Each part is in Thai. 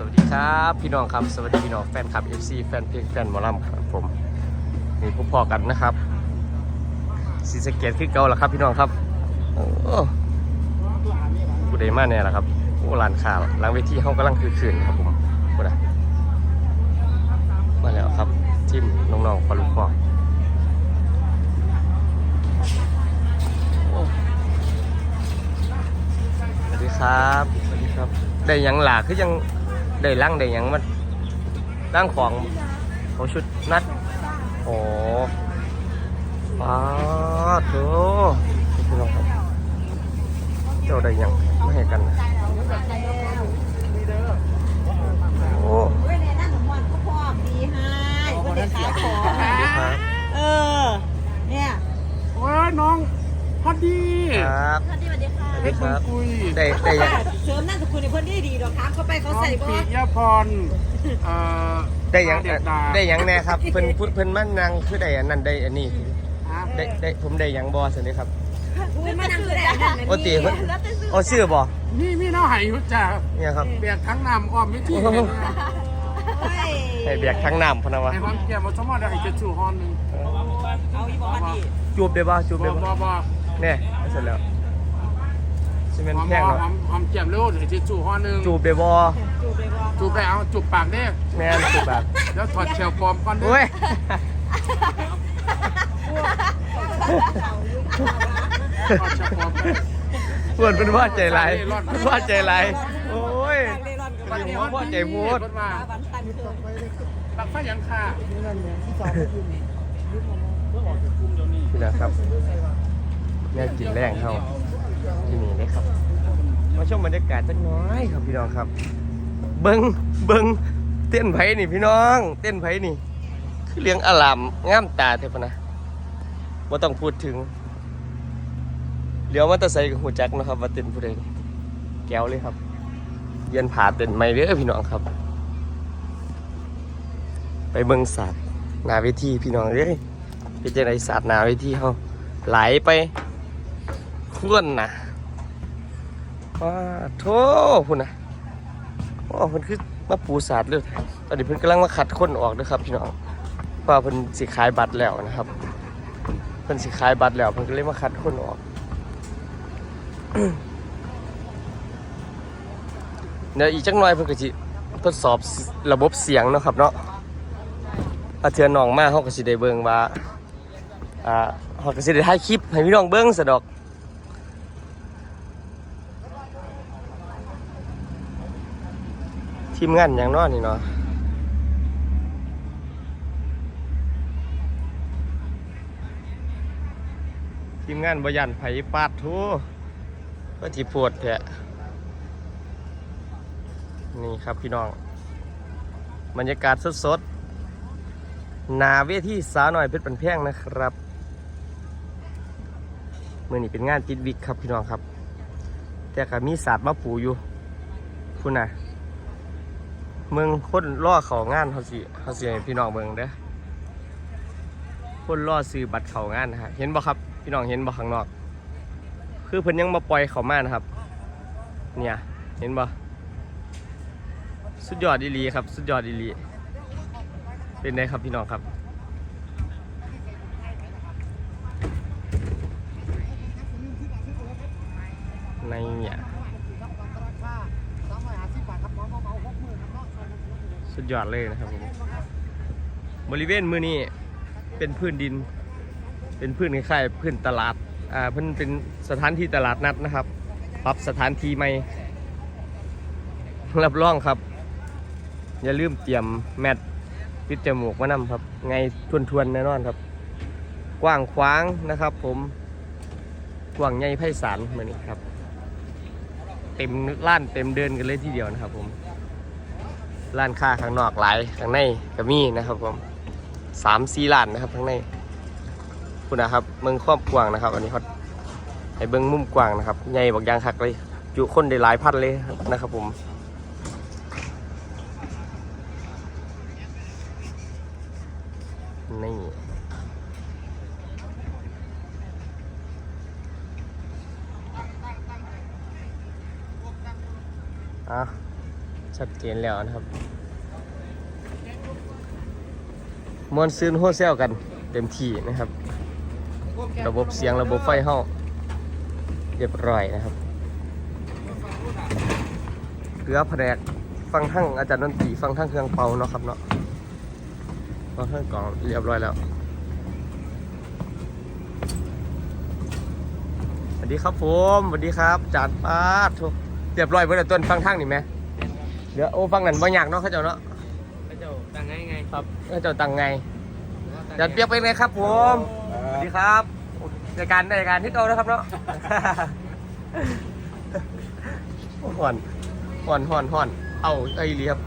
สวัสดีครับพี่น้องครับ สวัสดีพี่น้องแฟนคลับ FC แฟนเพลงแฟนหมอลำครับผมนี่พบพอกันนะครับสีสเกตขึ้นเก่าแล้วครับพี่น้องครับโอ้ผู้ใดมาเนี่ยแหละครับโอ้ลานข่าวหลังเวทีเขากำลังคือคืนครับผมผู้ใดมาแล้วครับทีมน้องๆพอลูกพ่อสวัสดีครับสวัสดีครับ ได้ยังหลากคือยัง ได้ล่างได้หยังมันล่างของโอชุดนัด โอ้ป้าดโถพี่น้องครับเจ้าได้หยังไม่ให้กันนะโอ้เว้ยในนั้นผมว่าเขาพอกดีให้คนเด็กขายของสวัสดีครับเออ เนี่ย โอ้ยน้อง พอดีครับ สวัสดีสวัสดีค่ะสวัสเพดีชรครับคุยได้ได้หยังเสริมนั่นสกุลในคนที่ดีดอกครับเขาไปเขาน้องใส่บ่ปิยพรเอ่อได้หยังเด็กดาได้หยังแน่ครับเพิ่นพูดเพิ่นมันนางคือได้อันนั้นได้อันนี้ฮะได้ได้ผมได้หยังบอสินี่ครับคุณมานั่งคือได้นั่นโอติเพิ่นโอ้ชื่อบอนี่มีน้องไหายยุจ่าเนี่ยครับเบียดทั้งน้ำอ้อมไม่ที่โอ้โหเฮ้ยให้เบียกทั้งน้ำพะนะวะไอ้ความเกี่ยวมาสมมติไอ้จะจู่ฮอนหนึ่งเอาอีบอกดีจูบได้บ่จูบบ่ได้บ่บ่บ่ เนี่ยเสร็จแล้วซีเมนหอมแพงบ่เนาะหอมหอมเกี่ยวเร็วไอ้จะจู่ฮอนหนึ่งจูบได้บ่จูบไปบอกจูบไปเอาจูบปากเด้แม่นจูบแบบแล้วถอดเชลปลอมก่อนเด้โอ้ย ถอดเชลปลอมก่อนปวดเป็นว่าใจไรายเป็นว่าใจไรายโอ้ยเล่ร่อนกับมับ้านนอยู่เดียวว่าพ่อใจพูดเพิ่นว่าบ้านตันเครื่องปักไฟยังค่ะพี่นะครับ เนี่ยกินแรงเข้าที่นี่เลยครับ มาชมบรรยากาศจักน้อยครับพี่น้องครับ เบิ้งเบิ้งเต้นไผ่นี่พี่น้อง เต้นไผ่นี่ คือเลี้ยงอลามงามตาเท่านะว่าต้องพูดถึงเลี้ยวมาตะใส่กับหูจักนะครับว่าเต้นผู้ใดแก้วเลยครับ เย็นผาเต้นไม่เด้อพี่น้องครับ ไปเบิงสัตว์นาเวทีพี่น้องเอ้ยเป็นจังไดสัตว์นาเวทีเขาไหลไป คลื่อนนะว้าโธ่พุ่นนะโอ้เพิ่นคือมาปูสัตว์เลยตอนนี้เพิ่นกำลังมาขัดคนออกเด้วยครับพี่น้องเพราะว่าเพิ่นสิขายบัตรแล้วนะครับ เพิ่นสิขายบัตรแล้วเพิ่นก็เลยมาคัดคนออกเดี๋ยวอีกจักหน่อยเพิ่นก็สิทดสอบระบบเสียงเนาะครับเนาะอาเทือนน้องมาเฮาก็สิได้เบิ่งว่าอ่าเฮาก็สิได้ถ่ายคลิปให้พี่น้องเบิ่งซะดอก ทีมงานหยังนาะนี่เนาะทีมงานบยันไผ่ปาดทูก็ที่ปวดแท้นี่ครับพี่น้อง บรรยากาศสดๆนาเวทีสาวหน่อยเพชรปันแพงนะครับเมื่อนี้เป็นงานติดวิกครับพี่น้องครับ แต่ก็มีศาสตร์มาปูอยู่คุณน่ะ เมืองคนล่อเขางานเขาสิเขาสิให้พี่น้องเมืองเด้อคนล่อซื้อบัตรเขางานนะฮะเห็นบ่ครับพี่น้องเห็นบ่ข้างนอก คือเพิ่นยังมาปล่อยเขามานะครับ เนี่ยเห็นบ่สุดยอดอีลีครับ สุดยอดอีลีเป็นไงครับพี่น้องครับในเนี่ย สุดยอดเลยนะครับผมบริเวณมือนี้เป็นพื้นดิน เป็นพื้นคล้ายๆพื้นตลาดอ่าเพิ่นเป็นสถานที่ตลาดนัดนะครับ ปรับสถานที่ใหม่รับรองครับ อย่าลืมเตรียมแมทปิดจมูกมานำครับ ไงทวนๆแน่นอนครับ กว้างขวางนะครับ ผมกว้างใหญ่ไพศาลเหมือนนี้ครับ เต็มร้านเต็มเดินกันเลยทีเดียวนะครับผม ร้านค้าข้างนอกหลายข้างในก็มีนะครับผมสามสี่ร้านนะครับข้างในคุณนะครับเมืองความกว้างนะครับ อันนี้เขาไอ้เบิ้งมุมกว้างนะครับใหญ่บักยางคักเลยจุคนได้หลายพันเลยนะครับผมนี่อะ ชัดเจนแล้วนะครับมวนซื้นโฮเซลกันเต็มที่นะครับ ระบบเสียงระบบไฟเฮาเรียบร้อยนะครับเหลือแผนกฟังทั้งอาจารย์ดนตรีฟังทั้งเครื่องเป่าเนาะครับเนาะฟังทั้งกล่องเรียบร้อยแล้วสวัสดีครับผมสวัสดีครับจานปาดถเรียบร้อยเพื่อนต้นฟังทั้งนี่ไหม เดี๋ยวโอ้ฟังนั่นบ่ยากเนาะเขาเจ้าเนาะพระเจ้าตั้งไงไงครับเขาเจ้าตังไงจานเปียกไปเลยครับผมสวัสดีครับรายการรายการที่เก่านะครับเนาะห่อนห่อนห่อนห่อน เอาไอ้เรียบ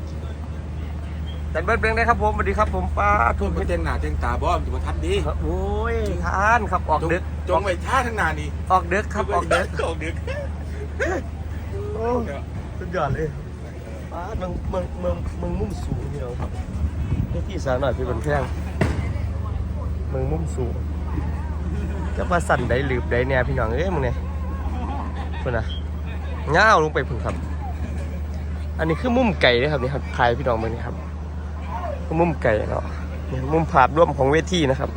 แต่เบิร์ดเบงได้ครับผมสวัสดีครับผมป้าทุทุนนไปเต็งหน้าเต็งตาบ่มนจะมาทัดดีโอ้ยทานครับออกดึกจงไว้ท่าทั้งหนานี่ออกดึกครับออกดึกออกดึกโอ้สุดยอดเลย้าเมืองเมืองเมืองเมืองมุมสูงพี่น้องครับนี่ที่สาวหน่อยพี่บนแพงเมืองมุมสูงจะมาสั่นได้หลืบได้เนี่ยพี่น้องเอ้ยมึงเนี่ยเพื่อนนะง้าวลงไปพึ่งครับ อันนี้คือมุมไก่นะครับนี่ครับถ่ายพี่น้องมึงนี่ครับคือมุมไก่เนาะนี่มุมภาพร่วมของเวทีนะครับ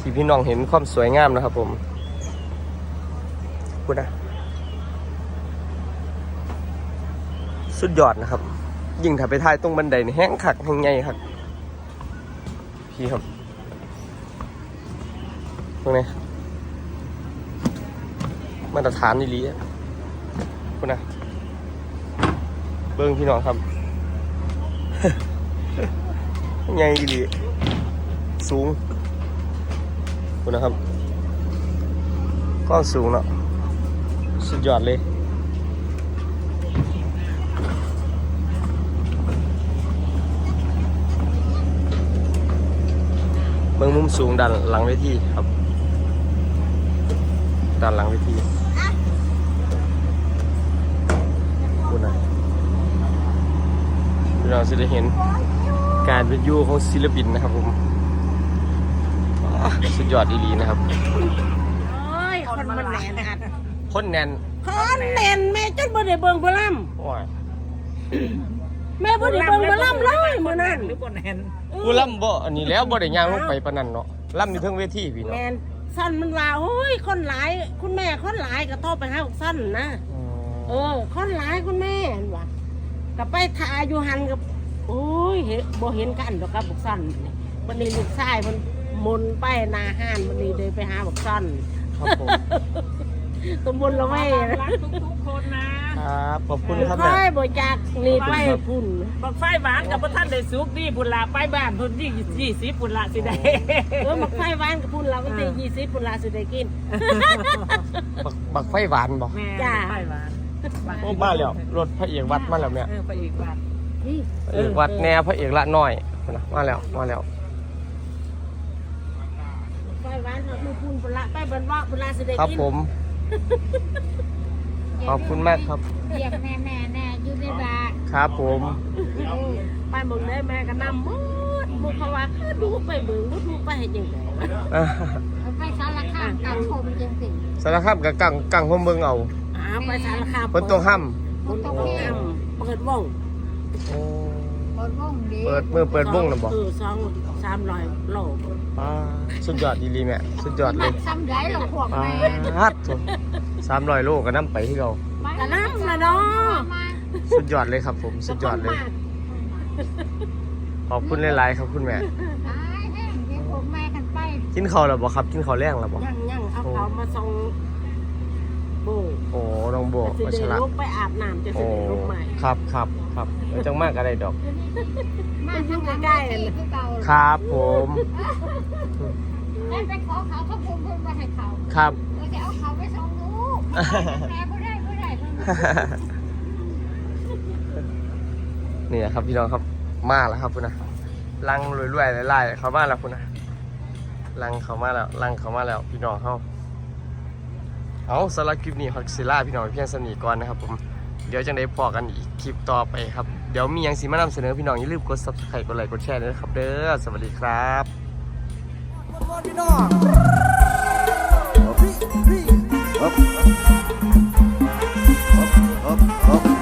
ที่พี่น้องเห็นความสวยงามนะครับผมพูดนะ สุดยอดนะครับ ยิ่งถ้าไปถ่ายตรงบันไดนี่แห้งขักแห้งใหญ่ครับพี่ครับตรงนี้มาตรฐานนี่ลีอะพูดนะเบิ้งพี่น้องครับใหญ่ดีลีสูงคุณนะครับกล้องสูงเนาะสุดยอดเลย บื้องมุมสูงด้านหลังเวทีครับด้านหลังเวทีคุณนะเราจะได้เห็นการเป็นอยูของศิลปินนะครับผมอ่าสุดยอดอีหลีนะครับโอ้ยคนมันแน่นอัดคนแน่นคนแน่นแม่จนบ่ได้เบิ่งบ่ล่โอ้ยำ แม่บ่ได้เบิ่งบ่ล่ำเลยมื้อนั้นหรือคนแฮนกูล่ำบ่อันนี้แล้วบ่ได้ย่างลงไปปานนั้นเนาะล่ำอยู่เทิงเวทีพี่เนาะแม่นสั้นมันว่าโอ้ยคนหลายคุณแม่คนหลายก็โทรไปหาบอกสั้นนะเออคนหลายคุณแม่เห็นว่ะก็ไปทาอยู่หันกับโอ้ยเห็นบ่เห็นกันดอกครับบอกสั้นวันนี้ลูกชายมันมนไปหนาห้านวันนี้เดินไปหาบอกสั้นครับผม ตำบลละแม่รักทุกๆคนนะ ครับขอบคุณครับค่แม่อยบ่จากนี่ไปพุ่นบักไฟหวานกับพระท่านได้สุกดีบุญลาไปบ้านพุ่นที่ยี่สิบบุญลาสิได้ เออมักไฟหวานกับพุ่นเราก็ได้ยี่สิบพุ่นลาสิได้กิน บักบักไฟหวานบ่แม่จ้าไฟหวานโอ้มาแล้วรถพระเอกวัดมาแล้วเนี่ยเออไปอีกบ้านนี่พระเอกวัดแน่พระเอกละน้อยนะมาแล้วมาแล้วไฟหวานเราคือพุ่นพุ่นละไปบนว่าพุ่นลาสิได้ครับกินผม ขอบคุณมากครับ เรียกแม่แม่แน่อยู่ในบ้านครับผม ไปเบิ่งได้แม่ก็นำหมดบุเขาว่าคือดูไปเบิ่งบ่ดูไปเฮ็ดจังไดอ่าเอาไปสารคามกันชมจังสิสารคามกับกังกังผมเบิ่งเอาอ้าวไปสารคามเพิ่นต้องห้ำเพิ่นต้องห้ามเปิดวงโอ้เปิดวงดีเปิดมือเปิดวงน่ะบ่เออสองสามร้อยโลอ่าสุดยอดดีหลีแม่สุดยอดเลมัยดซ้ำได้หรอพวกปาแม่ดสามร้อยโลก็นํไปที่เรากะน้ำละเนาะมาสุดยอดเลยครับ ผมสุดยอดเลย ขอบคุณหลายๆครับคุณแม่ ตายแห้งเดี๋ยวพวกแม่กันไปกินข้าวแล้วบ่ครับกินข้าวแรงแล้วบ่ยังยังเอาเขามาส่งโบโอ้น้องโบสิวัชได้ระลุกไปอาบน้ำจะสิโอ้ได้ลุกใหม่ครับครับ ครับเดี๋ยวจังมากอะไรดอก มาทำงานใกล้คือเก่าครับผม แล้วไปขอเขาเขาคุมเพิ่มมาให้เขาครับ เราจะเอาเขาไปส่งลูกแม่ผู้ได้ผู้ได้เพิ่นนี่ครับพี่น้องครับมาแล้วครับคุณนะลังรวยๆไล่ๆเขามาแล้วคุณนะลังเขามาแล้วลังเขามาแล้วพี่น้องเขาเอาสำหรับคลิปนี้ฮอตซิล่าพี่น้องเพียงสนิทก่อนนะครับผม เดี๋ยวจังได้พอกันอีกคลิปต่อไปครับ เดี๋ยวมีอย่างสิมานำเสนอพี่น้องอย่าลืมกด subscribe กดไลค์กดแชร์ด้วยนะครับ เด้อสวัสดีครับ Up, up, up, ครับ